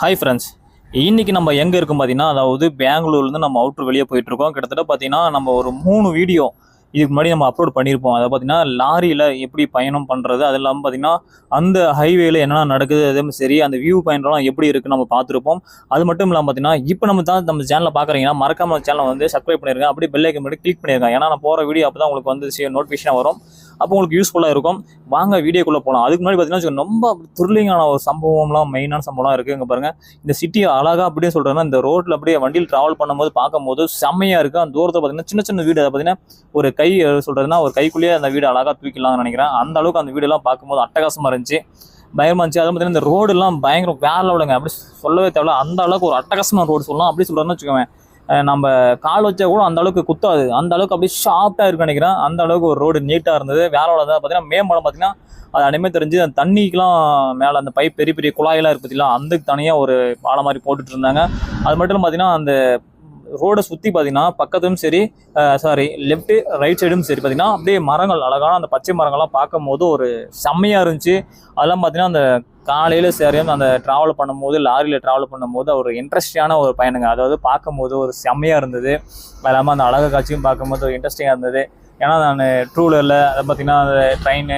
Hi friends இன்றைக்கி நம்ம எங்கே இருக்கும் பார்த்தீங்கன்னா அதாவது பெங்களூர்லேருந்து நம்ம அவுட்ரு வெளியே போயிட்டுருக்கோம் கிட்டத்தட்ட பார்த்தீங்கன்னா நம்ம ஒரு மூணு வீடியோ இதுக்கு முன்னாடி நம்ம அப்லோட் பண்ணியிருப்போம் அதை பார்த்தீங்கன்னா லாரியில் எப்படி பயணம் பண்ணுறது அது இல்லாமல் பார்த்தீங்கன்னா அந்த ஹைவேயில் என்னென்ன நடக்குது அதே சரி அந்த வியூ பாயிண்ட்லாம் எப்படி இருக்குன்னு நம்ம பார்த்துருப்போம். அது மட்டும் இல்லாமல் பார்த்தீங்கன்னா இப்போ நம்ம தான் நம்ம சேனலில் பார்க்குறீங்கன்னா மறக்காம சேனலை வந்து சப்ஸ்கிரைப் பண்ணியிருக்கேன் அப்படியே பெல்லைக்கு மட்டும் கிளிக் பண்ணியிருக்கேன் ஏன்னா நான் போகிற வீடியோ அப்போ தான் உங்களுக்கு வந்து நோட்டிஃபிகேஷன் வரும். அப்போ உங்களுக்கு யூஸ்ஃபுல்லாக இருக்கும். வாங்க வீடியோக்குள்ளே போகலாம் அதுக்கு முன்னாடி பார்த்தீங்கன்னா வச்சுக்கோங்க, ரொம்ப த்ரில்லிங்கான ஒரு சம்பவம்லாம் மெயினான சம்பவம்லாம் இருக்குது இங்கே பாருங்கள் இந்த சிட்டி அழகாக அப்படியே சொல்கிறேன்னா இந்த ரோட்டில் அப்படியே வண்டியில் ட்ராவல் பண்ணும்போது பார்க்கும்போது செம்மையாக இருக்குது அந்த தூரத்தில் பார்த்தீங்கன்னா சின்ன சின்ன வீடு. அதை பார்த்தீங்கன்னா ஒரு கை சொல்கிறதுனா ஒரு கைக்குள்ளேயே அந்த வீடு அழகாக தூக்கிடலாம்னு நினைக்கிறேன். அந்த அளவுக்கு அந்த வீடெல்லாம் பார்க்கும்போது அட்டகாசமாக இருந்துச்சு. பயமா இருந்துச்சு. அது பார்த்தீங்கன்னா இந்த ரோடெல்லாம் பயங்கரம் வேற லெவலுங்க அப்படி சொல்லவே தேவையில்ல. அந்த அளவுக்கு ஒரு அட்டகாசமான ரோடு சொல்லலாம். அப்படி சொல்கிறேன்னு வச்சுக்கோங்க. நம்ம கால் வச்சா கூட அந்த அளவுக்கு குத்தாது. அந்த அளவுக்கு அப்படியே ஷார்ட்டாக இருக்கு நினைக்கிறேன். அந்த அளவுக்கு ஒரு ரோடு நீட்டாக இருந்தது. வேற தான் பார்த்தீங்கன்னா மேம்பலம் பார்த்தீங்கன்னா அது அனிமே தெரிஞ்சு அந்த தண்ணிக்கெலாம் மேலே அந்த பைப் பெரிய பெரிய குழாயெல்லாம் இருக்கு பார்த்தீங்களா அதுக்கு தனியாக ஒரு பாலம் மாதிரி போட்டுட்டு இருந்தாங்க. அது மட்டும் இல்லாமல் பார்த்தீங்கன்னா அந்த ரோடை சுற்றி பார்த்தீங்கன்னா பக்கத்தும் சரி சாரி லெஃப்ட்டு ரைட் சைடும் சரி பார்த்தீங்கன்னா அப்படியே மரங்கள் அழகான அந்த பச்சை மரங்கள்லாம் பார்க்கும்போது ஒரு செம்மையாக இருந்துச்சு. அதெல்லாம் பார்த்தீங்கன்னா அந்த காலையில் சரியாக அந்த ட்ராவல் பண்ணும்போது லாரியில் ட்ராவல் பண்ணும்போது ஒரு இன்ட்ரெஸ்டிங்கான ஒரு பயணங்க. அதாவது பார்க்கும்போது ஒரு செம்மையாக இருந்தது. அது இல்லாமல் அந்த அழகு காட்சியும் பார்க்கும்போது ஒரு இன்ட்ரெஸ்டிங்காக இருந்தது. ஏன்னா நான் டூ வீலரில் அதை பார்த்தீங்கன்னா அந்த ட்ரெயின்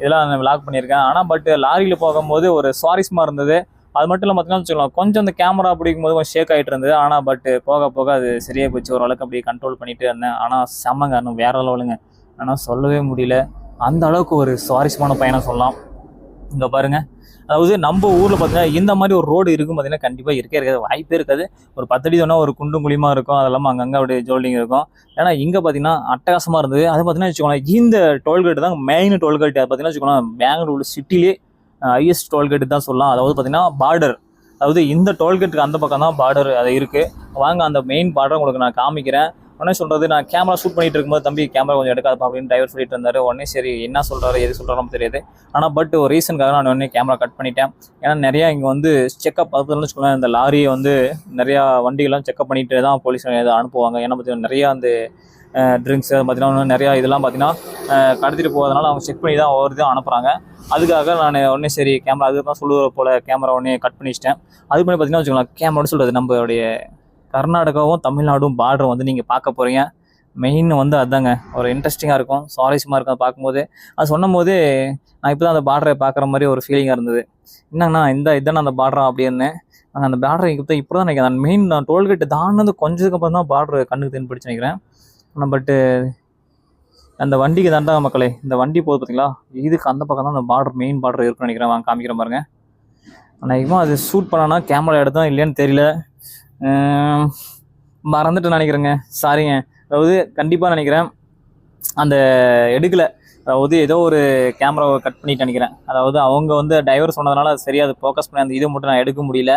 இதெல்லாம் நான் விளாக் பண்ணியிருக்கேன். ஆனால் பட் லாரியில் போகும்போது ஒரு சுவாரஸ்யமாக இருந்தது. அது மட்டும் இல்லை பார்த்தீங்கன்னா வச்சுக்கலாம் கொஞ்சம் அந்த கேமரா பிடிக்கும்போது கொஞ்சம் ஷேக் ஆகிட்டு இருந்தது. ஆனால் பட் போக போக அது சரியாக போச்சு. ஓரளவுக்கு அப்படியே கண்ட்ரோல் பண்ணிட்டு இருந்தேன். ஆனால் செம்மங்க இன்னும் வேற லெவலுங்க. ஆனால் சொல்லவே முடியல. அந்த அளவுக்கு ஒரு சுவாரஸ்யமான பயணம் சொல்லலாம். இங்கே பாருங்க. அதாவது நம்ம ஊரில் பார்த்தீங்கன்னா இந்த மாதிரி ஒரு ரோடு இருக்கும் பார்த்தீங்கன்னா கண்டிப்பாக இருக்கே இருக்காது. வாய்ப்பே இருக்காது. ஒரு பத்தடி சொன்னால் ஒரு குண்டும் குழியுமா இருக்கும். அது இல்லாமல் அங்கங்கே அப்படியே ஜோல்டிங் இருக்கும். ஏன்னா இங்கே பார்த்தீங்கன்னா அட்டகாசமாக இருந்தது. அது பார்த்தீங்கன்னா வச்சுக்கோங்களேன் இந்த டோல்கேட் தான் மெயின் டோல்கேட் பார்த்தீங்கன்னா வச்சுக்கோங்களேன் பெங்களூர் சிட்டிலே ஹையஸ்ட் டோல்கேட் தான் சொல்லலாம். அதாவது பார்த்தீங்கன்னா பார்டர் அதாவது இந்த டோல்கேட்டுக்கு அந்த பக்கம் தான் பார்டர் அது இருக்குது வாங்க அந்த மெயின் பார்டர் உங்களுக்கு நான் காமிக்கிறேன். உடனே சொல்கிறது நான் கேமரா ஷூட் பண்ணிட்டு இருக்கும்போது தம்பி கேமரா கொஞ்சம் எடுக்காதப்பா அப்படின்னு டிரைவர் சொல்லிட்டு இருந்தார். உடனே சரி என்ன சொல்கிறாரு எது சொல்கிறாரும் தெரியாது. ஆனால் பட் ஒரு ரீசனுக்காக நான் உடனே கேமரா கட் பண்ணிட்டேன். ஏன்னா நிறையா இங்கே வந்து செக்அப் பார்த்ததுன்னு வச்சுக்கோங்களேன் இந்த லாரியை வந்து நிறையா வண்டிகள்லாம் செக்அப் பண்ணிட்டு தான் போலீஸ் அனுப்புவாங்க. ஏன்னா பார்த்தீங்கன்னா நிறையா அந்த ட்ரிங்க்ஸ் பார்த்தீங்கன்னா நிறையா இதெல்லாம் பார்த்தீங்கன்னா கடத்திட்டு போகிறதுனால அவங்க செக் பண்ணி தான் ஒவ்வொரு இதுவும் அனுப்புகிறாங்க அதுக்காக நான் உடனே சரி கேமரா அதுக்கு தான் சொல்லுவ போல் கேமரா உடனே கட் பண்ணிச்சிட்டேன். அதுக்கு பண்ணி பார்த்தீங்கன்னா வச்சுக்கோங்களேன் கேமரான்னு சொல்கிறது நம்மளுடைய கர்நாடகாவும் தமிழ்நாடும் பார்டர் வந்து நீங்கள் பார்க்க போகிறீங்க மெயின் வந்து அதாங்க ஒரு இன்ட்ரெஸ்டிங்காக இருக்கும் சுவாரஸ்யமாக இருக்கும் அதை பார்க்கும்போது. அது சொன்னும் போது நான் இப்போ தான் அந்த பார்டரை பார்க்குற மாதிரி ஒரு ஃபீலிங்காக இருந்தது. என்னங்கண்ணா இந்த இதான் அந்த பார்டரா அப்படின்னு. அந்த பார்டரை இப்போ இப்போ தான் நினைக்கிறேன். மெயின் நான் டோல்கேட் தாண்டினது கொஞ்சத்துக்கு அப்புறம் தான் பார்டர் கண்ணுக்கு தென்படுச்சு நினைக்கிறேன். ஆனால் பட்டு அந்த வண்டிக்கு தாண்டா மக்களே இந்த வண்டி போகுது பார்த்தீங்களா இதுக்கு அந்த பக்கம் தான் அந்த பார்டர் மெயின் பார்டர் இருக்குன்னு நினைக்கிறேன். வாங்க காமிக்கிறேன் பாருங்க. அநேகமாக அது ஷூட் பண்ணனா கேமரா எடுத்தோம் இல்லையான்னு தெரியல. மறந்துட்டு நினைக்கிறேங்க. சாரிங்க அதாவது கண்டிப்பாக நினைக்கிறேன் அந்த எடுக்கலை. அதாவது ஏதோ ஒரு கேமராவை கட் பண்ணிட்டு நினைக்கிறேன். அதாவது அவங்க வந்து டைவர் சொன்னதுனால அது சரியா அது ஃபோக்கஸ் பண்ணி அந்த இதை மட்டும் நான் எடுக்க முடியல.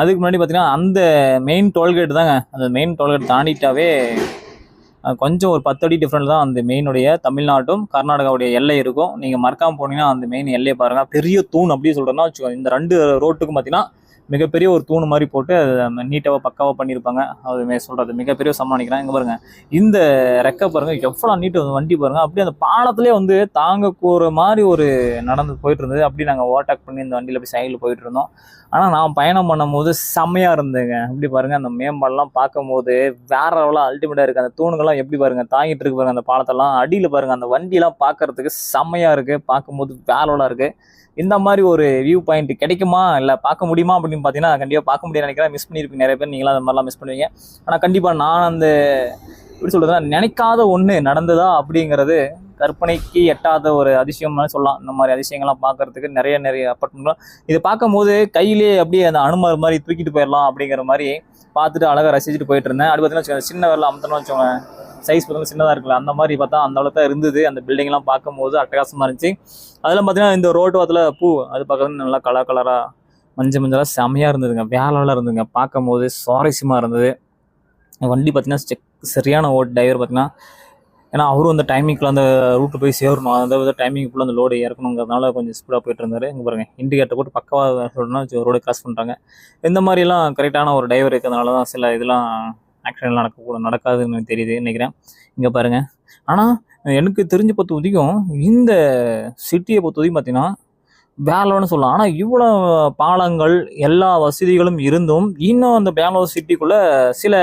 அதுக்கு முன்னாடி பார்த்தீங்கன்னா அந்த மெயின் டோல்கேட் தாங்க. அந்த மெயின் டோல்கேட் தாண்டிட்டாவே கொஞ்சம் ஒரு பத்து அடி டிஃப்ரெண்ட் தான் அந்த மெயினுடைய தமிழ்நாட்டும் கர்நாடகாவுடைய எல்லை இருக்கும். நீங்கள் மறக்காமல் போனீங்கன்னா அந்த மெயின் எல்லையை பாருங்கள் பெரிய தூண் அப்படின்னு சொல்கிறேன்னா வச்சுக்கோங்க. இந்த ரெண்டு ரோட்டுக்கும் பார்த்தீங்கன்னா மிகப்பெரிய ஒரு தூண் மாதிரி போட்டு நீட்டாக பக்காவாக பண்ணியிருப்பாங்க. அது மே சொல்கிறது மிகப்பெரிய சமாளிக்கிறாங்க இங்கே பாருங்கள் இந்த ரெக்கை பாருங்கள் எவ்வளோ நீட்டு வண்டி பாருங்கள் அப்படியே அந்த பாலத்திலே வந்து தாங்க கூற மாதிரி ஒரு நடந்து போயிட்டு இருந்தது அப்படி நாங்கள் ஓவர்டேக் பண்ணி இந்த வண்டியில் போய் சைடில் போயிட்டு இருந்தோம் ஆனால் நான் பயணம் பண்ணும்போது செம்மையாக இருந்தேங்க அப்படி பாருங்கள் அந்த மேம்பாலெலாம் பார்க்கும்போது வேற லெவலாக அல்டிமேட்டாக இருக்குது அந்த தூணுங்கள்லாம் எப்படி பாருங்கள் தாங்கிட்டு இருக்கு பாருங்க அந்த பாலத்தெல்லாம். அடியில் பாருங்கள் அந்த வண்டியெலாம் பார்க்கறதுக்கு செம்மையாக இருக்குது பார்க்கும்போது வேற லெவலாக இருக்குது இந்த மாதிரி ஒரு வியூ பாயிண்ட் கிடைக்குமா? இல்லை பார்க்க முடியுமா? அப்படின்னு பார்த்தீங்கன்னா கண்டிப்பாக பார்க்க முடியாது நினைக்கிறேன். மிஸ் பண்ணியிருப்பீங்க நிறைய பேர். நீங்களாம் அந்த மாதிரிலாம் மிஸ் பண்ணுவீங்க. ஆனால் கண்டிப்பாக நான் அந்த எப்படி சொல்கிறதுனா நினைக்காத ஒன்று நடந்ததா அப்படிங்கிறது கற்பனைக்கு எட்டாத ஒரு அதிசயம்னு சொல்லலாம். இந்த மாதிரி அதிசயங்கள்லாம் பார்க்கறதுக்கு நிறைய நிறைய அப்பார்ட்மெண்ட்லாம் இது பார்க்கும்போது கையிலே அப்படியே அந்த அனுமார் மாதிரி தூக்கிட்டு போயிடலாம் அப்படிங்கிற மாதிரி பார்த்துட்டு அழகாக ரசிச்சுட்டு போயிட்டு இருந்தேன். அது பார்த்தீங்கன்னா சின்ன வரல அமுத்தணும்னு வச்சுக்கோங்க. சைஸ் பார்த்தீங்கன்னா சின்னதாக இருக்குல்ல அந்த மாதிரி பார்த்தா அந்த அளவுக்கு தான் இருந்தது. அந்த பில்டிங்லாம் பார்க்கும்போது அட்டகாசமாக இருந்துச்சு. அதெல்லாம் பார்த்தீங்கன்னா இந்த ரோட்டு வாரத்தில் பூ அது பார்க்கறது நல்லா கலர் கலராக மஞ்சள் மஞ்சளாக செமையாக இருந்ததுங்க. வேலைலாம் இருந்ததுங்க. பார்க்கும்போது சுவாரஸ்யமாக இருந்தது. வண்டி பார்த்தீங்கன்னா செக் சரியான ஓட் டிரைவர் பார்த்தீங்கன்னா ஏன்னா அவரும் அந்த டைமிங்கில் அந்த ரூட்டு போய் சேரணும். அந்த டைமிங்குள்ளே அந்த லோடு இறக்கணுங்கிறதுனால கொஞ்சம் ஸ்பீடாக போயிட்டு இருந்தார். இங்கே பாருங்கள் இண்டிகேட்டர் போட்டு பக்கவாக சொல்லணும்னா ரோடு கிராஸ் பண்ணுறாங்க இந்த மாதிரிலாம் கரெக்டான ஒரு டிரைவர் இருக்கிறதுனால தான் சில இதெல்லாம் ஆக்சிடென்ட் நடக்க நடக்காதுன்னு தெரியுது நினைக்கிறேன். இங்கே பாருங்கள் ஆனால் எனக்கு தெரிஞ்ச பொறுத்த உதிக்கும் இந்த சிட்டியை பொறுத்த வரைக்கும் பார்த்தீங்கன்னா வேலைன்னு சொல்லலாம். ஆனால் இவ்வளோ பாலங்கள் எல்லா வசதிகளும் இருந்தும் இன்னும் அந்த பெங்களூர் சிட்டிக்குள்ளே சில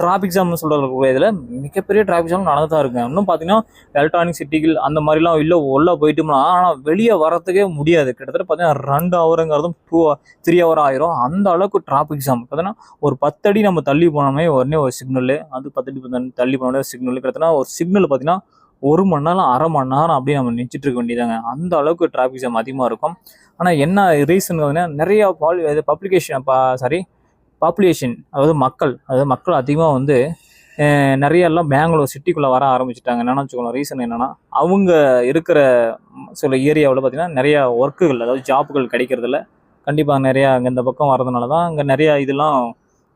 டிராஃபிக் ஜாம்னு சொல்கிற இதில் மிகப்பெரிய டிராஃபிக் ஜாம் நடந்து தான் இருக்கு. இன்னும் பார்த்தீங்கன்னா எலக்ட்ரானிக் சிட்டிகள் அந்த மாதிரிலாம் இல்லை உள்ளே போயிட்டோம்னா ஆனால் வெளியே வரத்துக்கே முடியாது. கிட்டத்தட்ட பார்த்தீங்கன்னா ரெண்டு ஹவருங்கிறதும் டூ த்ரீ ஹவர் ஆயிரும். அந்த அளவுக்கு டிராஃபிக் ஜாம் பார்த்தீங்கன்னா ஒரு பத்தடி நம்ம தள்ளி போனோமே உடனே ஒரு சிக்னல் அது பத்தடி பத்து தள்ளி போனோடனே சிக்னல் கிட்டத்தட்ட ஒரு சிக்னல் பார்த்தீங்கன்னா ஒரு மணி நேரம் அரை மணி நேரம் அப்படியே நம்ம நினச்சிட்டு இருக்க வேண்டியதாங்க அந்த அளவுக்கு டிராஃபிக் ஜாம் அதிகமாக இருக்கும். ஆனால் என்ன ரீசன் பார்த்தீங்கன்னா நிறைய பால் இது பப்ளிகேஷன் சாரி பாப்புலேஷன் அதாவது மக்கள் அதாவது மக்கள் அதிகமாக வந்து நிறையெல்லாம் நிறைய எல்லாம் பெங்களூர் சிட்டிக்குள்ளே வர ஆரம்பிச்சிட்டாங்க. என்னென்னு வச்சுக்கோங்க ரீசன் என்னென்னா அவங்க இருக்கிற சில ஏரியாவில் பார்த்திங்கன்னா நிறையா ஒர்க்குகள் அதாவது ஜாப்புகள் கிடைக்கிறதில்ல. கண்டிப்பாக நிறையா அங்கே இந்த பக்கம் வரதுனால தான் அங்கே நிறையா இதெல்லாம்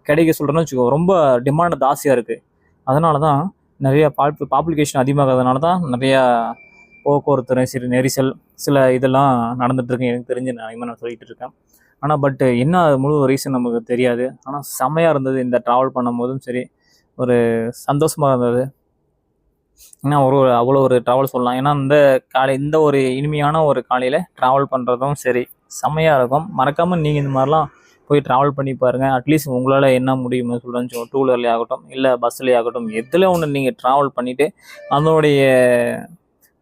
கிடைக்க சொல்கிறேன்னு வச்சுக்கோ ரொம்ப டிமாண்ட் ஜாஸ்தியாக இருக்குது அதனால தான் நிறையா பாப்பு பாப்புலேஷன் அதிகமாகிறதுனால தான் நிறையா போக்குவரத்து சிறு நெரிசல் சில இதெல்லாம் நடந்துகிட்ருக்கு எனக்கு தெரிஞ்சு நான் அதிகமாக நான் சொல்லிகிட்டு இருக்கேன். ஆனால் பட் என்ன அது முழு ரீசன் நமக்கு தெரியாது. ஆனால் செம்மையாக இருந்தது இந்த ட்ராவல் பண்ணும்போதும் சரி. ஒரு சந்தோஷமாக இருந்தது. ஏன்னா ஒரு அவ்வளோ ஒரு ட்ராவல் சொல்லலாம். ஏன்னா இந்த காலை இந்த ஒரு இனிமையான ஒரு காலையில் ட்ராவல் பண்ணுறதும் சரி. செம்மையாக இருக்கும். மறக்காமல் நீங்கள் இந்த மாதிரிலாம் போய் ட்ராவல் பண்ணி பாருங்கள் அட்லீஸ்ட் உங்களால் என்ன முடியுமோ சொல்கிறேன்னு டூ வீலர்லேயே ஆகட்டும் இல்லை பஸ்லேயே ஆகட்டும். எதில் ஒன்று நீங்கள் ட்ராவல் பண்ணிவிட்டு அதனுடைய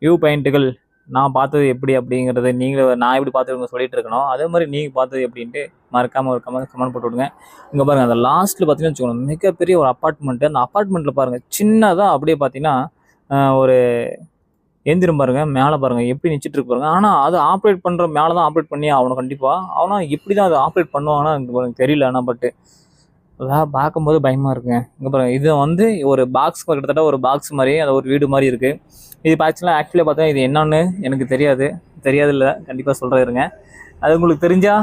வியூ பாயிண்ட்டுகள் நான் பார்த்தது எப்படி அப்படிங்கிறது நீங்களும் நான் எப்படி பார்த்துருங்க சொல்லிட்டு இருக்கணும். அதே மாதிரி நீங்கள் பார்த்தது எப்படின்ட்டு மறக்காமல் ஒரு கமெண்ட் கமெண்ட் போட்டு விடுங்க. இங்கே பாருங்கள் அந்த லாஸ்ட்டில் பார்த்தீங்கன்னா வச்சுக்கோங்க மிகப்பெரிய ஒரு அப்பார்ட்மெண்ட்டு அந்த அப்பார்ட்மெண்ட்டில் பாருங்கள் சின்னதாக அப்படியே பார்த்தீங்கன்னா ஒரு எந்திரம் பாருங்க மேலே பாருங்க எப்படி நிச்சிட்டு இருக்கு பாருங்கள் ஆனால் அது ஆப்ரேட் பண்ணுற மேலே தான் ஆப்ரேட் பண்ணி ஆகணும் கண்டிப்பாக ஆனால் எப்படி தான் அதை ஆப்ரேட் பண்ணுவாங்கன்னா எனக்கு தெரியல ஆனால் பட்டு அதான் பார்க்கும்போது பயமாக இருக்குங்க. அப்புறம் இது வந்து ஒரு பாக்ஸ் கிட்டத்தட்ட ஒரு பாக்ஸ் மாதிரி அது ஒரு வீடு மாதிரி இருக்குது இது ஆக்சுவலாக ஆக்சுவலாக பார்த்தா இது என்னன்னு எனக்கு தெரியாது. தெரியாது இல்லை கண்டிப்பாக சொல்கிறேன் இருங்க அது உங்களுக்கு தெரிஞ்சால்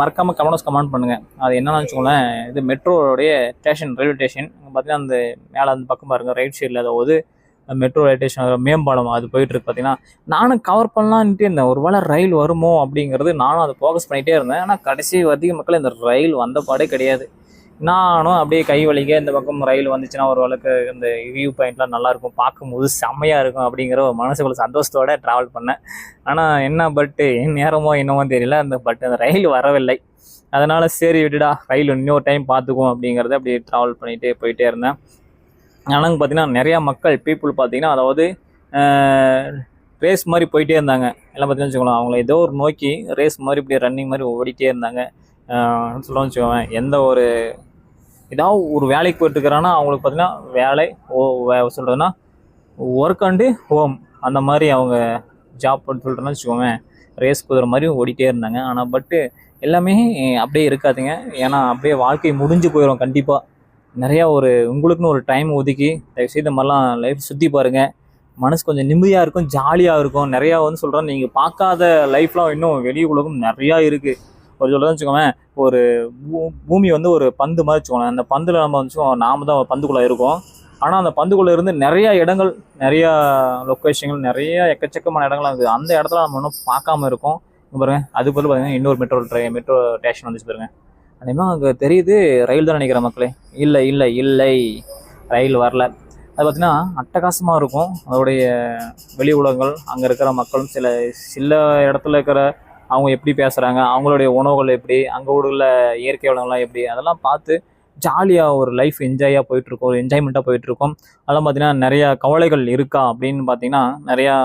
மறக்காமல் கமெண்ட்ஸ் கமெண்ட் பண்ணுங்கள் அது என்னன்னு வச்சுக்கோங்களேன் இது மெட்ரோடைய ஸ்டேஷன் ரயில்வே ஸ்டேஷன் பார்த்தீங்கன்னா அந்த மேலே அந்த பக்கம் பாருங்கள் ரைட் சைடில் அதாவது மெட்ரோ ரயில்வே ஸ்டேஷன் மேம்பாலம் அது போயிட்டுருக்கு பார்த்தீங்கன்னா நானும் கவர் பண்ணலான்ட்டு இருந்தேன். ஒரு வேளை ரயில் வருமோ அப்படிங்கிறது நானும் அதை ஃபோக்கஸ் பண்ணிகிட்டே இருந்தேன். ஆனால் கடைசி வரைக்கும் மக்கள் இந்த ரயில் வந்த பாடே கிடையாது. நானும் அப்படியே கை வலிக்க இந்த பக்கம் ரயில் வந்துச்சுன்னா ஒரு அளவுக்கு இந்த வியூ பாயிண்ட்லாம் நல்லாயிருக்கும் பார்க்கும்போது செம்மையாக இருக்கும் அப்படிங்கிற ஒரு மனசுக்குள்ள சந்தோஷத்தோட ட்ராவல் பண்ணேன். ஆனால் என்ன பட்டு என் நேரமோ என்னமோ தெரியல. அந்த பட் அந்த ரயில் வரவில்லை. அதனால் சரி விட்டுடா ரயில் இன்னொரு டைம் பார்த்துக்குவோம் அப்படிங்கிறத அப்படியே ட்ராவல் பண்ணிகிட்டே போயிட்டே இருந்தேன். ஆனால் பார்த்தீங்கன்னா நிறையா மக்கள் பீப்புள் பார்த்தீங்கன்னா அதாவது ரேஸ் மாதிரி போயிட்டே இருந்தாங்க. எல்லாம் பார்த்தீங்கன்னு வச்சுக்கோங்களேன் அவங்கள ஏதோ ஒரு நோக்கி ரேஸ் மாதிரி இப்படி ரன்னிங் மாதிரி ஓடிட்டே இருந்தாங்க. சொல்லுவோம் வச்சுக்கோங்க எந்த ஒரு ஏதாவது ஒரு வேலைக்கு போயிட்டுருக்கிறான்னா அவங்களுக்கு பார்த்தீங்கன்னா வேலை ஓ வே- சொல்கிறதுன்னா ஒர்க் அண்டு ஹோம் அந்த மாதிரி அவங்க ஜாப் சொல்கிறேன்னு வச்சுக்கோங்க ரேஸ் குதிரை மாதிரி ஓடிட்டே இருந்தாங்க. ஆனால் பட்டு எல்லாமே அப்படியே இருக்காதுங்க. ஏன்னா அப்படியே வாழ்க்கை முடிஞ்சு போயிடும் கண்டிப்பாக நிறையா ஒரு உங்களுக்குன்னு ஒரு டைம் ஒதுக்கி தயவுசெய்து இந்த மாதிரிலாம் லைஃப் சுற்றி பாருங்கள் மனசு கொஞ்சம் நிம்மதியாக இருக்கும் ஜாலியாக இருக்கும். நிறையா வந்து சொல்கிறேன் நீங்கள் பார்க்காத லைஃப்லாம் இன்னும் வெளி உலகம் நிறையா இருக்குது ஒரு சொல்கிறேன்னு வச்சுக்கோங்க ஒரு பூ- பூமி வந்து ஒரு பந்து மாதிரி வச்சுக்கோங்களேன். அந்த பந்தில் நம்ம வந்து நாம தான் பந்துக்குள்ளே இருக்கோம். ஆனால் அந்த பந்துக்குள்ளே இருந்து நிறைய இடங்கள் நிறையா லொக்கேஷன்கள் நிறைய எக்கச்சக்கமான இடங்கள்லாம் இருக்குது. அந்த இடத்துல நம்ம இன்னும் பார்க்காம இருக்கோம். பாருங்க அதுக்கு பதில் பார்த்தீங்கன்னா இன்னொரு மெட்ரோ ட்ரெயின் மெட்ரோ ஸ்டேஷன் வந்துச்சு பாருங்க. அதேமாதிரி அங்கே தெரியுது ரயில் தான் நினைக்கிற மக்களே. இல்லை இல்லை இல்லை ரயில் வரல. அது பார்த்தீங்கன்னா அட்டகாசமாக இருக்கும். அதோடைய வெளி உலகங்கள் அங்கே இருக்கிற மக்களும் சில சில இடத்துல இருக்கிற அவங்க எப்படி பேசுகிறாங்க அவங்களுடைய உணவுகள் எப்படி அங்கே உள்ள இயற்கை வளங்கள்லாம் எப்படி அதெல்லாம் பார்த்து ஜாலியாக ஒரு லைஃப் என்ஜாயாக போயிட்டுருக்கும் ஒரு என்ஜாய்மெண்ட்டாக போயிட்டுருக்கோம். அதெல்லாம் பார்த்தீங்கன்னா நிறையா கவலைகள் இருக்கா அப்படின்னு பார்த்தீங்கன்னா நிறையா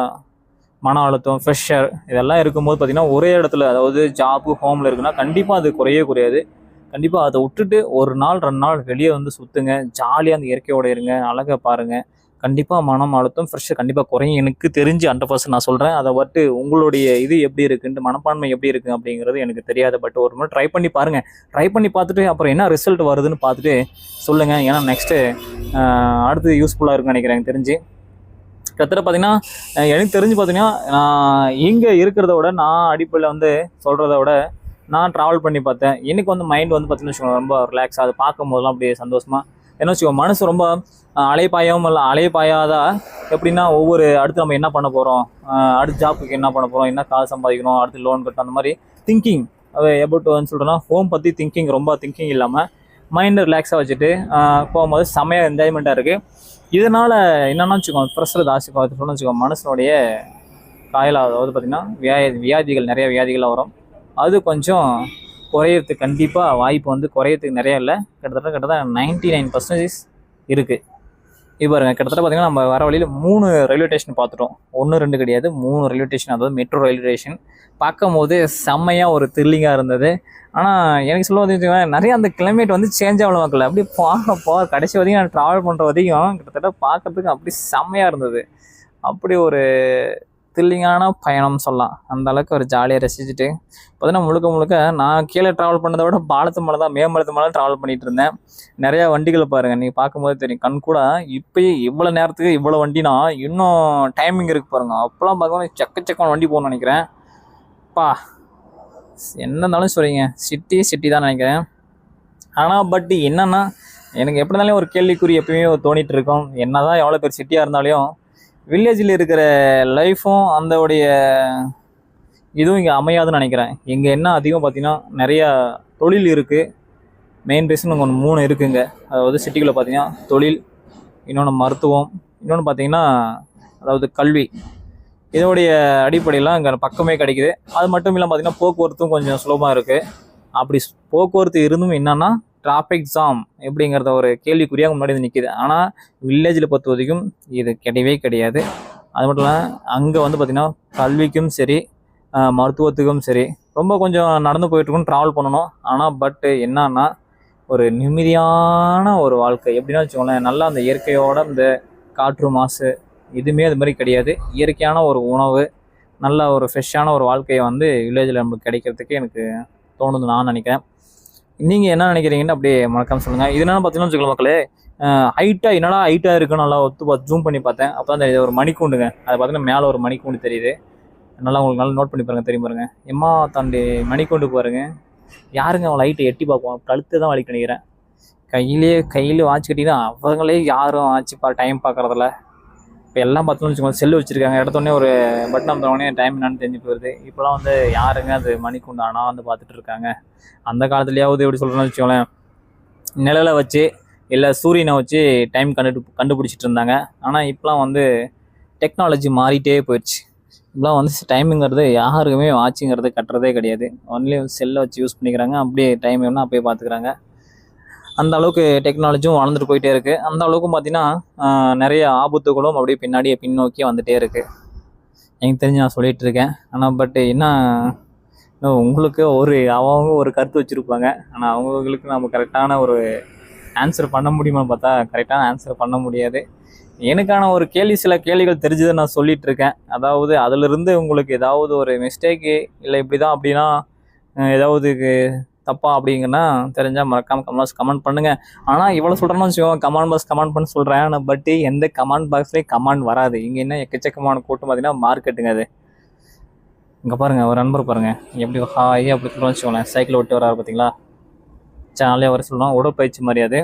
மன அழுத்தம் ஃப்ரெஷர் இதெல்லாம் இருக்கும்போது பார்த்தீங்கன்னா ஒரே இடத்துல அதாவது ஜாப்பு ஹோமில் இருக்குன்னா கண்டிப்பாக அது குறையே குறையாது. கண்டிப்பாக அதை விட்டுட்டு ஒரு நாள் ரெண்டு நாள் வெளியே வந்து சுற்றுங்க ஜாலியாக அந்த இயற்கையோட இருங்க அழகை பாருங்கள் கண்டிப்பாக மனம் அழுத்தம் ஃப்ரெஷ்ஷாக கண்டிப்பாக குறையும். எனக்கு தெரிஞ்சு ஹண்ட்ரட் பர்சன்ட் நான் சொல்கிறேன் அதை பட்டு உங்களுடைய இது எப்படி இருக்குன்ட்டு மனப்பான்மை எப்படி இருக்குது அப்படிங்கிறது எனக்கு தெரியாது. பட் ஒரு முறை ட்ரை பண்ணி பாருங்கள் ட்ரை பண்ணி பார்த்துட்டு அப்புறம் என்ன ரிசல்ட் வருதுன்னு பார்த்துட்டு சொல்லுங்கள் ஏன்னா நெக்ஸ்ட்டு அடுத்து யூஸ்ஃபுல்லாக இருக்குன்னு நினைக்கிறேன். எனக்கு தெரிஞ்சு. கிட்டத்தட்ட பார்த்தீங்கன்னா எனக்கு தெரிஞ்சு பார்த்தீங்கன்னா நான் இங்கே இருக்கிறத விட நான் அடிப்படையில் வந்து சொல்கிறத விட நான் ட்ராவல் பண்ணி பார்த்தேன். எனக்கு வந்து மைண்ட் வந்து பார்த்தீங்கன்னு வச்சுக்கோங்க ரொம்ப ரிலாக்ஸ் அதை பார்க்கும் போதெல்லாம் அப்படியே சந்தோஷமாக என்ன வச்சுக்கோ மனசு ரொம்ப அஹ், இல்லை அலைபாயாதா எப்படின்னா ஒவ்வொரு அடுத்து நம்ம என்ன பண்ண போகிறோம் அடுத்த ஜாப்புக்கு என்ன பண்ண போகிறோம் என்ன காசு சம்பாதிக்கணும்? அடுத்து லோன் கட்டணும்? அந்த மாதிரி திங்கிங் எபவுட் வந்து சொல்கிறேன்னா ஹோம் பற்றி திங்கிங் ரொம்ப திங்கிங் இல்லாமல் மைண்டை ரிலாக்ஸாக வச்சுட்டு போகும்போது செமையாக என்ஜாய்மெண்ட்டாக இருக்குது இதனால் என்னென்னா வச்சுக்கோங்க ப்ரெஷர் ஜாஸ்தி பார்த்து வச்சுக்கோங்க மனசனுடைய காயல் அதாவது பார்த்திங்கன்னா வியா வியாதிகள் நிறைய வியாதிகளாக வரும். அது கொஞ்சம் குறையிறதுக்கு கண்டிப்பாக வாய்ப்பு வந்து குறையிறதுக்கு நிறைய இல்லை. கிட்டத்தட்ட கிட்டத்தட்ட நைன்ட்டி நைன் பர்சன்டேஜ் இருக்குது இது பாருங்க கிட்டத்தட்ட பார்த்தீங்கன்னா நம்ம வர வழியில் மூணு ரயில்வே ஸ்டேஷன் பார்த்துட்டோம் ஒன்று ரெண்டு கிடையாது. மூணு ரயில்வே ஸ்டேஷன் அதாவது மெட்ரோ ரயில்வே ஸ்டேஷன் பார்க்கும்போது செம்மையாக ஒரு த்ரில்லிங்காக இருந்தது. ஆனால் எனக்கு சொல்ல வந்து நிறைய அந்த கிளைமேட் வந்து சேஞ்ச் ஆகல மக்கள். அப்படி போக போக கடைசி வரைக்கும் நான் ட்ராவல் பண்ணுற வரைக்கும் கிட்டத்தட்ட பார்க்கறதுக்கு அப்படி செம்மையாக இருந்தது. அப்படி ஒரு த்ரில்லிங்கான பயணம் சொல்லலாம். அந்த அளவுக்கு ஒரு ஜாலியாக ரசிச்சுட்டு பார்த்தீங்கன்னா முழுக்க முழுக்க நான் கீழே ட்ராவல் பண்ணதை விட பாலத்து மலை தான் மேம்பலத்து மலை ட்ராவல் பண்ணிட்டு இருந்தேன். நிறையா வண்டிகளை பாருங்கள் நீங்கள் பார்க்கும்போது தெரியும். கண் கூட இப்போயே இவ்வளோ நேரத்துக்கு இவ்வளோ வண்டினா இன்னும் டைமிங் இருக்குது பாருங்கள் அப்போலாம் பார்க்கும்போது செக்க செக்கான வண்டி போகணும்னு நினைக்கிறேன். பா என்ன இருந்தாலும் சொல்கிறீங்க சிட்டி சிட்டி தான் நினைக்கிறேன். ஆனால் பட் என்னென்னா எனக்கு எப்படி இருந்தாலும் ஒரு கேள்விக்குறி எப்பயுமே ஒரு தோணிட்டு இருக்கும். என்னதான் எவ்வளோ பேர் சிட்டியாக இருந்தாலும் வில்லேஜில் இருக்கிற லைஃப்பும் அந்தோடைய இதுவும் இங்கே அமையாதுன்னு நினைக்கிறேன். இங்கே என்ன அதிகம் பார்த்திங்கன்னா நிறையா தொழில் இருக்குது மெயின் ரீசன் ஒன்று மூணு இருக்குங்க. அதாவது சிட்டிக்குள்ளே பார்த்தீங்கன்னா தொழில் இன்னொன்று மருத்துவம் இன்னொன்று பார்த்தீங்கன்னா அதாவது கல்வி. இதோடைய அடிப்படையெல்லாம் இங்கே பக்கமே கிடைக்குது. அது மட்டும் இல்லாமல் பார்த்தீங்கன்னா போக்குவரத்தும் கொஞ்சம் சுலபமாக இருக்குது அப்படி போக்குவரத்து இருந்தும் என்னன்னா டிராஃபிக் ஜாம் எப்படிங்கிறத ஒரு கேள்விக்குறியாக முன்னாடி வந்து நிற்கிது ஆனால் வில்லேஜில் பொறுத்த வரைக்கும் இது கிடையவே கிடையாது. அது மட்டும் இல்லாமல் அங்கே வந்து பார்த்திங்கன்னா கல்விக்கும் சரி மருத்துவத்துக்கும் சரி ரொம்ப கொஞ்சம் நடந்து போயிட்டுருக்கும் ட்ராவல் பண்ணணும். ஆனால் பட்டு என்னன்னா ஒரு நிம்மதியான ஒரு வாழ்க்கை. எப்படின்னா வச்சுக்கோங்களேன் நல்லா அந்த இயற்கையோட இந்த காற்று மாசு எதுவுமே அது மாதிரி கிடையாது. இயற்கையான ஒரு உணவு நல்ல ஒரு ஃப்ரெஷ்ஷான ஒரு வாழ்க்கையை வந்து வில்லேஜில் நம்மளுக்கு கிடைக்கிறதுக்கு எனக்கு தோணுது நான் நினைக்கிறேன். நீங்கள் என்ன நினைக்கிறீங்கன்னு அப்படியே மறக்காம சொல்லுங்கள் இது என்னென்னு பார்த்தீங்கன்னா வச்சுக்கோங்க மக்களே ஹைட்டாக என்னடா ஹைட்டாக இருக்குன்னு நல்லா ஒத்து பார்த்து ஜூம் பண்ணி பார்த்தேன். அப்போ தான் தெரியுது ஒரு மணிக்கூண்டுங்க. அதை பார்த்தீங்கன்னா மேலே ஒரு மணிக்கூண்டு தெரியுது. நல்லா உங்களுக்கு நல்லா நோட் பண்ணி பாருங்கள் தெரியும் பாருங்கள் எம்மா தாண்டி மணிக்கூண்டு பாருங்க. யாருங்க அவன் லைட்டை எட்டி பார்ப்போம்? கழுத்து தான் வலிக்கு நினைக்கிறேன். கையிலே கையிலே வாட்ச் கட்டிங்கன்னா அவங்களே யாரும் ஆச்சு பா டைம் பார்க்குறதில்ல. இப்போ எல்லாம் பார்த்தோம்னு வச்சுக்கோங்க. செல்லு வச்சுருக்காங்க. எடுத்தோடனே ஒரு பட்டன் அமுத்தோடனே டைம் என்னன்னு தெரிஞ்சு போயிடுது இப்போலாம் வந்து யாருங்க அது மணிக்கூண்டு? ஆனால் வந்து பார்த்துட்டு இருக்காங்க. அந்த காலத்துலேயாவது எப்படி சொல்கிறேன்னு வச்சுக்கோங்களேன். நிழலை வச்சு இல்லை சூரியனை வச்சு டைம் கண்டு கண்டுபிடிச்சிட்டு இருந்தாங்க. ஆனால் இப்போலாம் வந்து டெக்னாலஜி மாறிட்டே போயிடுச்சு. இப்போலாம் வந்து டைமுங்கிறது யாருக்குமே வாட்சிங்கிறது கட்டுறதே கிடையாது. ஒன்லி செல்லை வச்சு யூஸ் பண்ணிக்கிறாங்க. அப்படியே டைம் வேணால் அப்படியே பார்த்துக்கிறாங்க. அந்த அளவுக்கு டெக்னாலஜியும் வளர்ந்துட்டு போயிட்டே இருக்குது அந்த அளவுக்கு பார்த்தீங்கன்னா நிறைய ஆபத்துகளும் அப்படியே பின்னாடியே பின்னோக்கி வந்துகிட்டே இருக்குது எனக்கு தெரிஞ்சு நான் சொல்லிகிட்டு இருக்கேன். ஆனால் பட் என்ன உங்களுக்கு ஒரு அவங்க ஒரு கருத்து வச்சுருப்பாங்க. ஆனால் அவங்களுக்கு நம்ம கரெக்டான ஒரு ஆன்சர் பண்ண முடியுமான்னு பார்த்தா கரெக்டான ஆன்சர் பண்ண முடியாது. எனக்கான ஒரு கேள்வி சில கேள்விகள் தெரிஞ்சதை நான் சொல்லிகிட்டு இருக்கேன். அதாவது அதிலிருந்து உங்களுக்கு ஏதாவது ஒரு மிஸ்டேக்கு இல்லை இப்படி தான் அப்படின்னா ஏதாவது தப்பா அப்படிங்கன்னா தெரிஞ்சால் மறக்காம கமெண்ட்ஸ் கமெண்ட் பண்ணுங்க. ஆனால் இவ்வளோ சொல்கிறேன்னு வச்சுக்கோங்க கமெண்ட் பாக்ஸ் கமெண்ட் பண்ண சொல்கிறேன் ஆனால் பட் எந்த கமெண்ட் பாக்ஸ்லேயும் கமெண்ட் வராது. இங்கே என்ன எக்கச்சக்கமான கூட்டம் பார்த்தீங்கன்னா மார்க்கெட்டுங்க அது. இங்கே பாருங்க ஒரு நண்பர் பாருங்க. எப்படி ஹாய் அப்படி சொல்கிறோம் வச்சுக்கோங்களேன். சைக்கிள் ஓட்டி வராரு பார்த்தீங்களா ஜாலியாக வர சொல்லுவோம் உடற்பயிற்சி மாதிரி அது.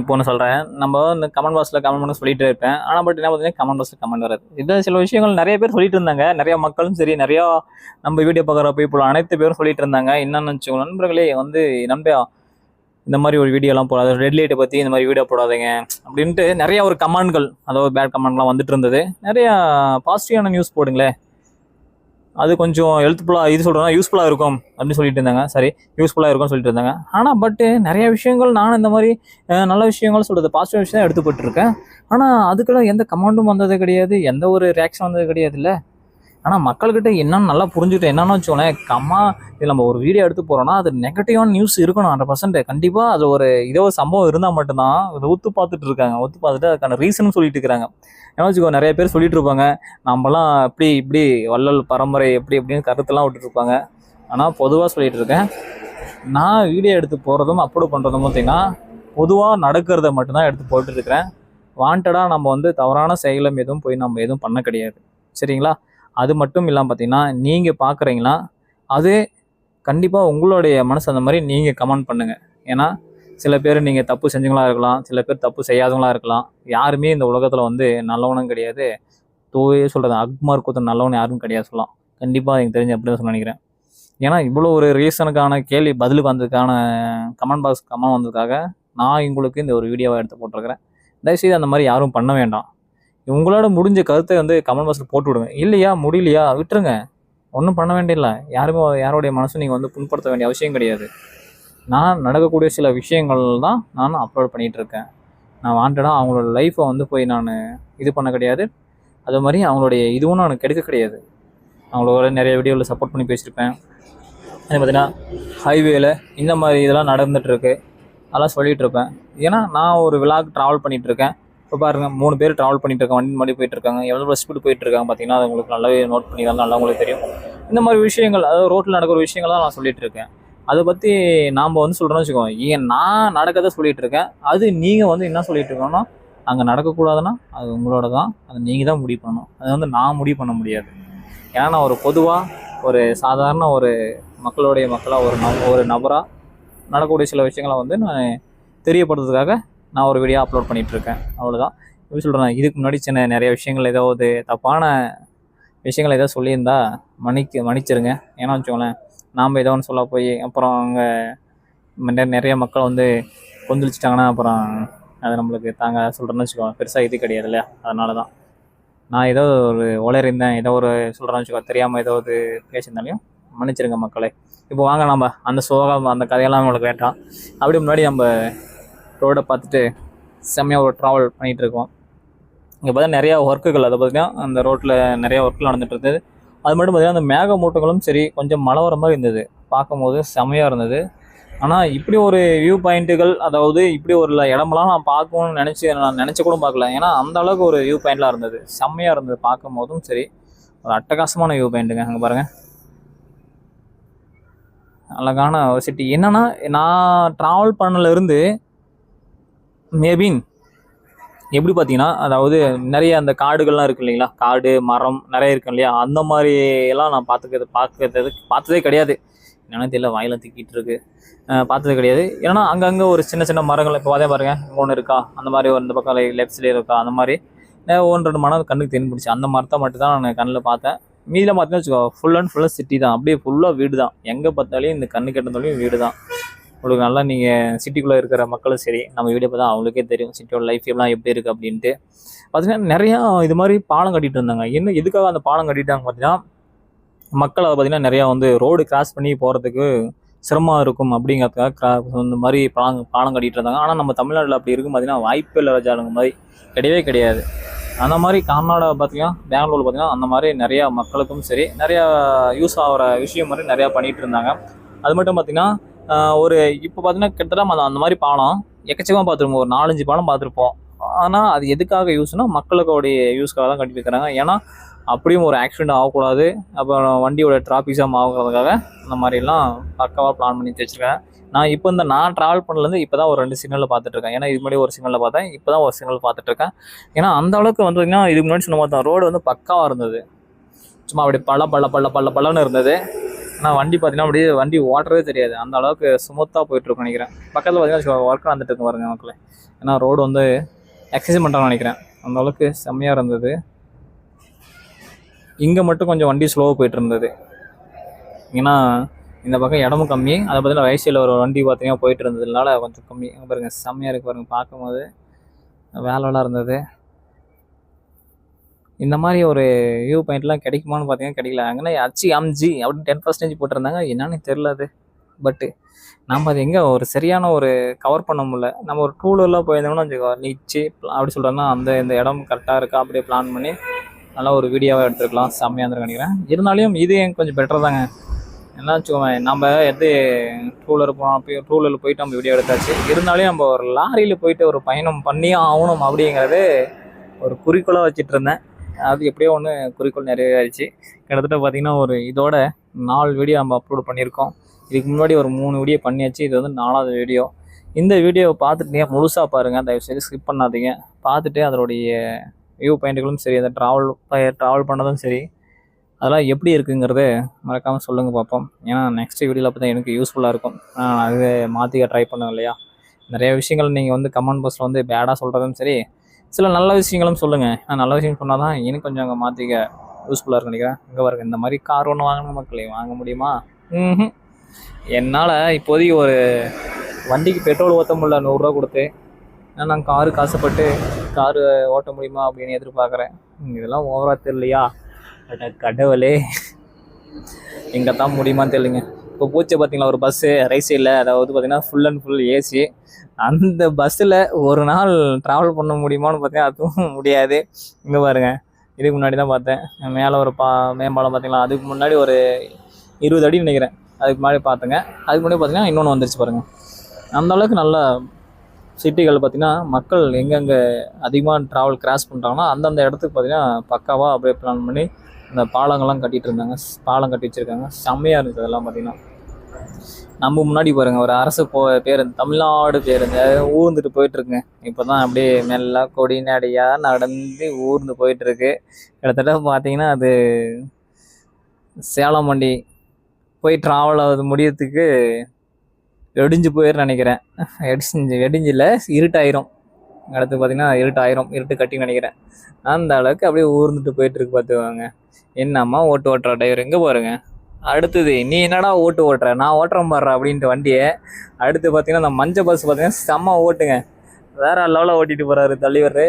இப்போ ஒன்று சொல்கிறேன் நம்ம இந்த கமெண்ட் பாக்ஸில் கமெண்ட் பண்ண சொல்லிட்டு இருப்பேன். ஆனால் பட் என்ன பார்த்தீங்கன்னா கமெண்ட் பாக்ஸில் கமெண்ட் வராது. இந்த சில விஷயங்கள் நிறைய பேர் சொல்லிட்டு இருந்தாங்க. நிறைய மக்களும் சரி நிறையா நம்ம வீடியோ பார்க்குற பீப்புள் அனைத்து பேரும் சொல்லிட்டு இருந்தாங்க. என்னென்னு வச்சுக்கோங்க நண்பர்களே வந்து நம்ப இந்த மாதிரி ஒரு வீடியோலாம் போடாது ரெட் லைட்டை பற்றி இந்த மாதிரி வீடியோ போடாதீங்க அப்படின்ட்டு நிறையா ஒரு கமெண்ட்கள் அதாவது பேட் கமெண்ட்லாம் வந்துட்டு இருந்தது. நிறையா பாசிட்டிவான நியூஸ் போடுங்களேன். அது கொஞ்சம் ஹெல்ப்ஃபுல்லாக இது சொல்கிறேன்னா யூஸ்ஃபுல்லாக இருக்கும் அப்படின்னு சொல்லிட்டு இருந்தாங்க. சரி யூஸ்ஃபுல்லாக இருக்கும்னு சொல்லிட்டு இருந்தாங்க. ஆனால் பட்டு நிறைய விஷயங்கள் நான் இந்த மாதிரி நல்ல விஷயங்கள் சொல்கிறது பாசிட்டிவ் விஷயம் தான் எடுத்துப்பட்டுருக்கேன். ஆனால் அதுக்கெல்லாம் எந்த கமெண்டும் வந்தது கிடையாது எந்த ஒரு ரியாக்ஷன் வந்தது கிடையாது இல்லை ஆனால் மக்கள்கிட்ட என்னன்னு நல்லா புரிஞ்சுக்கிட்டு என்னன்னு வச்சுக்கோங்களேன் கம்மா இதில் நம்ம ஒரு வீடியோ எடுத்து போகிறோம்னா அது நெகட்டிவான நியூஸ் இருக்கணும் ஹண்ட்ரட் பர்சன்ட் கண்டிப்பாக அது ஒரு இதோ சம்பவம் இருந்தால் மட்டும்தான் இதை ஒத்து பார்த்துட்டு இருக்காங்க. ஒத்து பார்த்துட்டு அதுக்கான ரீசனும் சொல்லிட்டு இருக்கிறாங்க. ஏன்னா வச்சுக்கோ நிறைய பேர் சொல்லிட்டு இருப்பாங்க. நம்மலாம் இப்படி இப்படி வள்ளல் பரம்பரை எப்படி எப்படின்னு கருத்தெல்லாம் விட்டுட்டு இருப்பாங்க. ஆனால் பொதுவாக சொல்லிட்டு இருக்கேன் நான் வீடியோ எடுத்து போகிறதும் அப்லோட் பண்ணுறதும் பார்த்தீங்கன்னா பொதுவாக நடக்கிறத மட்டும்தான் எடுத்து போட்டுட்டு வாண்டடாக நம்ம வந்து தவறான செயலம் எதுவும் போய் நம்ம எதுவும் பண்ண கிடையாது. சரிங்களா? அது மட்டும் இல்லாமல் பார்த்தீங்கன்னா நீங்கள் பார்க்குறீங்களா அது கண்டிப்பாக உங்களுடைய மனசு அந்த மாதிரி நீங்கள் கமெண்ட் பண்ணுங்கள் ஏன்னா சில பேர் நீங்கள் தப்பு செஞ்சவங்களா இருக்கலாம் சில பேர் தப்பு செய்யாதவங்களா இருக்கலாம். யாருமே இந்த உலகத்தில் வந்து நல்லவனும் கிடையாது. தூய சொல்கிறது அக்மார் கூத்தன் நல்லவன் யாரும் கிடையாது சொல்லலாம். கண்டிப்பாக எனக்கு தெரிஞ்சு அப்படி தான் நினைக்கிறேன். ஏன்னா இவ்வளோ ஒரு ரீசனுக்கான கேள்வி பதிலுக்கு வந்ததுக்கான கமெண்ட் பாக்ஸ் கமெண்ட் வந்ததுக்காக நான் உங்களுக்கு இந்த ஒரு வீடியோவை எடுத்து போட்டிருக்கிறேன். தயவுசெய்து அந்த மாதிரி யாரும் பண்ண வேண்டாம். உங்களோட முடிஞ்ச கருத்தை வந்து கமெண்ட் பாக்ஸில் போட்டு விடுங்க. இல்லையா? முடியலையா? விட்டுருங்க. ஒன்றும் பண்ண வேண்டியதில்லை. யாருமே யாருடைய மனசும் நீங்கள் வந்து புண்படுத்த வேண்டிய அவசியம் கிடையாது. நான் நடக்கக்கூடிய சில விஷயங்கள் தான் நான் அப்லோட் பண்ணிகிட்ருக்கேன் நான் வாண்டடாக அவங்களோட லைஃப்பை வந்து போய் நான் இது பண்ண கிடையாது. அது மாதிரி அவங்களுடைய இதுவும் நான் கெடுக்க கிடையாது. அவங்களோட நிறைய வீடியோவில் சப்போர்ட் பண்ணி பேசியிருப்பேன். அது பார்த்தீங்கன்னா ஹைவேயில் இந்த மாதிரி இதெல்லாம் நடந்துகிட்ருக்கு அதெல்லாம் சொல்லிகிட்டு இருப்பேன். ஏன்னா நான் ஒரு விழாக்கு ட்ராவல் பண்ணிகிட்டு இருக்கேன். இப்போ பாருங்கள் மூணு பேர் ட்ராவல் பண்ணிட்டு இருக்காங்க வண்டி மாதிரி போயிட்டு இருக்காங்க எவ்வளோ ஸ்பீடு போயிட்டு இருக்காங்க பார்த்தீங்கன்னா அது உங்களுக்கு நல்லாவே நோட் பண்ணி தான் நல்லா உங்களுக்கு தெரியும். இந்த மாதிரி விஷயங்கள் அதாவது ரோட்டில் நடக்கிற விஷயங்கள் தான் நான் சொல்லிட்டு இருக்கேன். அதை பற்றி நாம் வந்து சொல்கிறோன்னு வச்சுக்கோங்க. ஏன் நான் நடக்கிறத சொல்லிட்டு இருக்கேன். அது நீங்கள் வந்து என்ன சொல்லிட்டு இருக்கோன்னா அங்கே நடக்கக்கூடாதுன்னா அது உங்களோட தான் அது நீங்கள் தான் முடிவு பண்ணணும். அது வந்து நான் முடிவு பண்ண முடியாது. ஏன்னா நான் ஒரு பொதுவாக ஒரு சாதாரண ஒரு மக்களுடைய மக்களாக ஒரு நப ஒரு நபராக நடக்கக்கூடிய சில விஷயங்களை வந்து நான் தெரியப்படுறதுக்காக நான் ஒரு வீடியோ அப்லோட் பண்ணிகிட்ருக்கேன் அவ்வளோதான் எப்படி சொல்கிறேன் இதுக்கு முன்னாடி சின்ன நிறைய விஷயங்கள் ஏதாவது தப்பான விஷயங்கள் ஏதாவது சொல்லியிருந்தா மன்னிக்க மன்னிச்சிருங்க. ஏன்னா வச்சுக்கோங்களேன் நாம் ஏதோ ஒன்று சொல்ல போய் அப்புறம் அங்கே நிறைய மக்கள் வந்து கொந்தளிச்சிட்டாங்கன்னா அப்புறம் அது நம்மளுக்கு தாங்க சொல்கிறேன்னு வச்சுக்கோங்க. பெருசாக இது கிடையாது இல்லையா? அதனால தான் நான் ஏதோ ஒரு உளறிந்தேன் ஏதோ ஒரு சொல்கிறேன்னு வச்சுக்கோ தெரியாமல் ஏதோ ஒரு பேசியிருந்தாலையும் மன்னிச்சிருங்க மக்களே. இப்போ வாங்க நம்ம அந்த சோகம் அந்த கதையெல்லாம் நம்மளுக்கு வேண்டாம். அப்படி முன்னாடி நம்ம ரோடை பார்த்துட்டு செம்மையாக ஒரு ட்ராவல் பண்ணிகிட்டு இருக்கோம் இங்கே பார்த்தா நிறையா ஒர்க்குகள் அதை பார்த்தீங்கன்னா அந்த ரோட்டில் நிறையா ஒர்க் நடந்துட்டு இருந்தது அது மட்டும் பார்த்தீங்கன்னா அந்த மேகமூட்டங்களும் சரி கொஞ்சம் மழை வர மாதிரி இருந்தது. பார்க்கும்போது செம்மையாக இருந்தது. ஆனால் இப்படி ஒரு வியூ பாயிண்ட்டுகள் அதாவது இப்படி ஒரு இடமெல்லாம் நான் பார்க்கணும்னு நினச்சி நான் நினச்சி கூட பார்க்கல. ஏன்னா அந்த அளவுக்கு ஒரு வியூ பாயிண்ட்லாம் இருந்தது. செம்மையாக இருந்தது பார்க்கும் போதும் சரி. ஒரு அட்டகாசமான வியூ பாயிண்ட்டுங்க அங்கே பாருங்கள் அழகான ஒரு சிட்டி என்னென்னா நான் ட்ராவல் பண்ணலேருந்து மேபின் எப்படி பார்த்தீங்கன்னா அதாவது நிறைய அந்த காடுகள்லாம் இருக்கு இல்லைங்களா? காடு மரம் நிறைய இருக்கு இல்லையா? அந்த மாதிரி எல்லாம் நான் பார்த்துக்கிறது பார்க்கறது பார்த்ததே கிடையாது. என்னென்னு தெரியல வாயில திக்கிட்டு இருக்கு. பார்த்தது கிடையாது. ஏன்னா அங்கங்கே ஒரு சின்ன சின்ன மரங்கள் இப்போ அதே பாருங்க ஒன்று இருக்கா? அந்த மாதிரி ஒரு இந்த பக்கம் லெஃப்ட் சைடு இருக்கா? அந்த மாதிரி. ஒன்று ரெண்டு மரம் கண்ணுக்கு தென்படுச்சு அந்த மரத்தை மட்டும் தான் நான் கண்ணில் பார்த்தேன். மீதியில் பார்த்தீங்கன்னா வச்சுக்கோ ஃபுல் அண்ட் ஃபுல்லாக சிட்டி தான். அப்படியே ஃபுல்லாக வீடு தான் எங்கே பார்த்தாலையும் இந்த கண்ணு கெட்டதாலையும் வீடு தான் உங்களுக்கு நல்லா நீங்கள் சிட்டிக்குள்ளே இருக்கிற மக்களும் சரி நம்ம வீடியோ பார்த்தா அவங்களுக்கே தெரியும் சிட்டியோட லைஃப் எல்லாம் எப்படி இருக்குது அப்படின்ட்டு. பார்த்தீங்கன்னா நிறையா இது மாதிரி பாலம் கட்டிகிட்டு இருந்தாங்க. என்ன எதுக்காக அந்த பாலம் கட்டிட்டாங்க பார்த்தீங்கன்னா மக்கள் அதை பார்த்திங்கன்னா நிறையா வந்து ரோடு கிராஸ் பண்ணி போகிறதுக்கு சிரமம் இருக்கும் அப்படிங்கிறதுக்காக கிரா இந்த மாதிரி பாலம் பாலம் கட்டிகிட்டு இருந்தாங்க. ஆனால் நம்ம தமிழ்நாட்டில் அப்படி இருக்கும் பார்த்தீங்கன்னா வாய்ப்பு இல்லை ராஜாளுங்க மாதிரி கிடையவே கிடையாது. அந்த மாதிரி கர்நாடகா பார்த்தீங்கன்னா பெங்களூர் பார்த்திங்கன்னா அந்த மாதிரி நிறையா மக்களுக்கும் சரி நிறையா யூஸ் ஆகிற விஷயம் மாதிரி நிறையா பண்ணிகிட்டு இருந்தாங்க. அது மட்டும் பார்த்திங்கன்னா ஒரு இப்போ பார்த்தீங்கன்னா கிட்டத்தட்ட அந்த மாதிரி பாலம் எக்கச்சக்கமாக பார்த்துருப்போம் ஒரு நாலஞ்சு பாலம் பார்த்துருப்போம் ஆனால் அது எதுக்காக யூஸ்னால் மக்களுடைய யூஸ்க்காக தான் கட்டி வைக்கிறாங்க ஏன்னா அப்படியும் ஒரு ஆக்சிடென்ட் ஆகக்கூடாது. அப்புறம் வண்டியோட டிராஃபிக் ஜாம் ஆகுறதுக்காக அந்த மாதிரிலாம் பக்காவாக பிளான் பண்ணி வச்சுருக்கேன் நான் இப்போ இந்த நான் ட்ராவல் பண்ணலேருந்து இப்போ தான் ஒரு ரெண்டு சிக்னலில் பார்த்துட்ருக்கேன் ஏன்னா இது முன்னாடி ஒரு சிக்னலில் பார்த்தேன். இப்போ தான் ஒரு சிக்னல் பார்த்துட்ருக்கேன் ஏன்னா அந்த அளவுக்கு வந்து பார்த்திங்கன்னா இதுக்கு முன்னாடி சொன்ன மாதிரி ரோடு வந்து பக்காவாக இருந்தது. சும்மா அப்படி பல பள்ள பள்ள பள்ள பள்ளன்னு இருந்தது. ஆனால் வண்டி பார்த்தீங்கன்னா அப்படியே வண்டி ஓட்டுறதே தெரியாது. அந்த அளவுக்கு ஸ்மூத்தாக போயிட்டுருக்கும் நினைக்கிறேன். பக்கத்தில் பார்த்தீங்கன்னா ஒர்க் வந்துட்டு இருக்கு பாருங்க மக்களே. ஏன்னா ரோடு வந்து எக்ஸசைஸ் பண்ணுறான்னு நினைக்கிறேன். அந்த அளவுக்கு செம்மையாக இருந்தது. இங்கே மட்டும் கொஞ்சம் வண்டி ஸ்லோவாக போயிட்டு இருந்தது ஏன்னா இந்த பக்கம் இடமும் கம்மி. அதை பார்த்தீங்கன்னா ரைட் சைடில் ஒரு வண்டி பார்த்தீங்கன்னா போயிட்டு இருந்ததுனால கொஞ்சம் கம்மி. பாருங்கள் செம்மையாக இருக்குது பாருங்கள் பார்க்கும்போது. வேலைலாம் இருந்தது. இந்த மாதிரி ஒரு வியூ பாயிண்ட்லாம் கிடைக்குமான்னு பார்த்தீங்கன்னா கிடைக்கல. அங்கே அச்சு அம்ஜி அப்படின்னு டென் பர்சன்டேஜ் போட்டிருந்தாங்க. என்னன்னு தெரில அது. பட்டு நம்ம அது எங்கே ஒரு சரியான ஒரு கவர் பண்ண முடியல. நம்ம ஒரு டூ போயிருந்தோம்னா வச்சுக்கோ நீச்சு அப்படி சொல்கிறோன்னா அந்த இந்த இடம் கரெக்டாக இருக்கா அப்படியே பிளான் பண்ணி நல்லா ஒரு வீடியோவாக எடுத்துருக்கலாம். செம்மையாக இருந்திருக்கு நினைக்கிறேன். இருந்தாலும் இது எனக்கு கொஞ்சம் பெட்டர் தாங்க. என்ன வச்சுக்கோங்க நம்ம எது டூலர் போனோம் போய் டூலரில் போயிட்டு நம்ம வீடியோ எடுத்தாச்சு. இருந்தாலும் நம்ம ஒரு லாரியில் போயிட்டு ஒரு பயணம் பண்ணியே ஆகணும் அப்படிங்கிறது ஒரு குறிக்கோளாக வச்சுட்டு இருந்தேன். அது எப்படியோ ஒன்று குறிக்கோள் நிறைவேறிச்சு. கிட்டத்தட்ட பார்த்திங்கன்னா ஒரு இதோட நாலு வீடியோ நம்ம அப்லோட் பண்ணியிருக்கோம். இதுக்கு முன்னாடி ஒரு மூணு வீடியோ பண்ணியாச்சு. இது வந்து நாலாவது வீடியோ இந்த வீடியோவை பார்த்துட்டு முழுசாக பாருங்கள் தயவுசெய்து ஸ்கிப் பண்ணாதீங்க. பார்த்துட்டு அதனுடைய வியூ பாயிண்ட்டுகளும் சரி அந்த ட்ராவல் ட்ராவல் பண்ணதும் சரி அதெல்லாம் எப்படி இருக்குங்கிறத மறக்காமல் சொல்லுங்கள் பார்ப்போம் ஏன்னா நெக்ஸ்ட் வீடியோவில் அப்போ தான் எனக்கு யூஸ்ஃபுல்லாக இருக்கும். நான் அது மாற்றிக்க ட்ரை பண்ணுவேன் இல்லையா? நிறைய விஷயங்கள் நீங்கள் வந்து கமெண்ட் பாக்ஸில் வந்து பேடாக சொல்கிறதும் சரி சில நல்ல விஷயங்களும் சொல்லுங்கள் நான் நல்ல விஷயம் சொன்னால் தான் எனக்கு கொஞ்சம் அங்கே மாற்றிக்க யூஸ்ஃபுல்லாக இருக்கும் நினைக்கிறேன். இங்கே பாருங்க இந்த மாதிரி கார் ஒன்று வாங்கணும் மக்களே. வாங்க முடியுமா? ம் என்னால் இப்போதைக்கு ஒரு வண்டிக்கு பெட்ரோல் ஊற்ற முடியல நூறுரூவா கொடுத்து. ஏன்னா நான் காருக்கு ஆசைப்பட்டு காரு ஓட்ட முடியுமா அப்படின்னு எதிர்பார்க்குறேன். இதெல்லாம் ஓவராக தெரியலையா? கடவுளே. எங்கே தான் முடியுமான்னு தெரியலைங்க. இப்போ பூச்சி பார்த்தீங்களா ஒரு பஸ்ஸு ரைட் சைடில் அதாவது பார்த்தீங்கன்னா ஃபுல் அண்ட் ஃபுல் ஏசி அந்த பஸ்ஸில் ஒரு நாள் ட்ராவல் பண்ண முடியுமான்னு பார்த்தீங்கன்னா அதுவும் முடியாது. இங்கே பாருங்க இதுக்கு முன்னாடி தான் பார்த்தேன். மேலே ஒரு பா மேம்பாலம் பார்த்தீங்களா அதுக்கு முன்னாடி ஒரு இருபது அடி நினைக்கிறேன். அதுக்கு முன்னாடி பார்த்தேங்க. அதுக்கு முன்னாடி பார்த்தீங்கன்னா இன்னொன்று வந்துருச்சு பாருங்கள் அந்தளவுக்கு நல்ல நல்லா சிட்டிகள் பார்த்திங்கன்னா மக்கள் எங்கெங்கே அதிகமாக ட்ராவல் கிராஸ் பண்ணுறாங்கன்னா அந்தந்த இடத்துக்கு பார்த்தீங்கன்னா பக்காவாக அப்படியே பிளான் பண்ணி இந்த பாலங்கள்லாம் கட்டிகிட்டு இருந்தாங்க பாலம் கட்டி வச்சுருக்காங்க. செம்மையாக இருந்துச்சு அதெல்லாம் பார்த்தீங்கன்னா நம்ம முன்னாடி பாருங்க ஒரு அரசு போ பேருந்து தமிழ்நாடு பேருந்து ஊர்ந்துட்டு போயிட்டுருக்குங்க இப்போ தான் அப்படியே மெல்ல கொடி நடையாக நடந்து ஊர்ந்து போயிட்டுருக்கு. கிட்டத்தட்ட பார்த்தீங்கன்னா அது சேலம் வண்டி போய் ட்ராவல் ஆகுது முடியறதுக்கு வெடிஞ்சு போயிரு நினைக்கிறேன். வெடிஞ்சு வெடிஞ்சில் இருட்டாயிரும். அடுத்து பார்த்தீங்கன்னா இருட்டாயிரும் இருட்டு கட்டி நினைக்கிறேன். அந்த அளவுக்கு அப்படியே ஊர்ந்துட்டு போயிட்டு இருக்கு பார்த்துக்கோங்க என்னம்மா ஓட்டு ஓட்டுற டிரைவர் எங்கே பாருங்க. அடுத்தது நீ என்னடா ஓட்டு ஓட்டுற? நான் ஓட்டுறேன் பாடுற அப்படின்ட்டு வண்டியை. அடுத்து பார்த்தீங்கன்னா அந்த மஞ்சள் பஸ் பார்த்தீங்கன்னா செம்ம ஓட்டுங்க. வேற லெவலில் ஓட்டிட்டு போறாரு தலைவர்.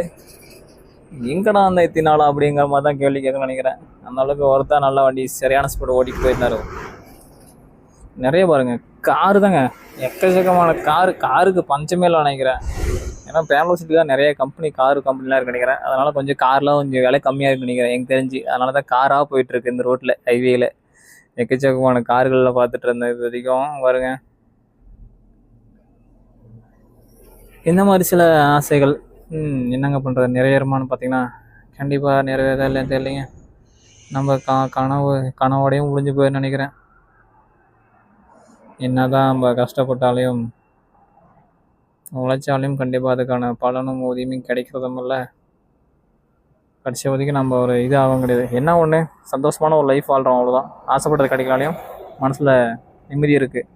எங்கடா அந்த எத்தினாலும் அப்படிங்கிற மாதிரி தான் கேள்வி கேட்கணும்னு நினைக்கிறேன். அந்த அளவுக்கு ஒருத்தா நல்ல வண்டி சரியான ஸ்பீடு ஓட்டிட்டு போயிருந்தாரு. நிறைய பாருங்க காரு தாங்க. எக்கச்சக்கமான காரு காருக்கு பஞ்சமே இல்லை நினைக்கிறேன். ஏன்னா பெங்களூர் சிட்டி தான் நிறைய கம்பெனி கார் கம்பெனிலாம் இருக்கு நினைக்கிறேன். அதனால கொஞ்சம் கார்லாம் கொஞ்சம் விலை கம்மியாக இருக்கு நினைக்கிறேன். எனக்கு தெரிஞ்சு. அதனால தான் காராக போயிட்டு இருக்கு இந்த ரோட்டில் ஹைவேல எக்கச்சக்கமான கார்களில் பார்த்துட்டு இருந்தேன் இது வரைக்கும். வருங்க இந்த மாதிரி சில ஆசைகள் ம், என்னங்க பண்ணுறது நிறைவேறுமான்னு பார்த்தீங்கன்னா கண்டிப்பாக நிறைவேறதா இல்லைன்னு தெரியலைங்க. நம்ம கா கனவு கனவோடையும் முடிஞ்சு போயிருன்னு நினைக்கிறேன். என்னதான் நம்ம கஷ்டப்பட்டாலையும் உழைச்சாலையும் கண்டிப்பாக அதுக்கான பலனும் ஊதியமும் கிடைக்கிறதும் இல்லை கடைசி வரைக்கும் நம்ம ஒரு இது ஆகும் கிடையாது. என்ன ஒன்று சந்தோஷமான ஒரு லைஃப் வாழ்கிறோம் அவ்வளோதான் ஆசைப்பட்டது கிடைக்கலாலையும் மனசில் நிம்மதி இருக்குது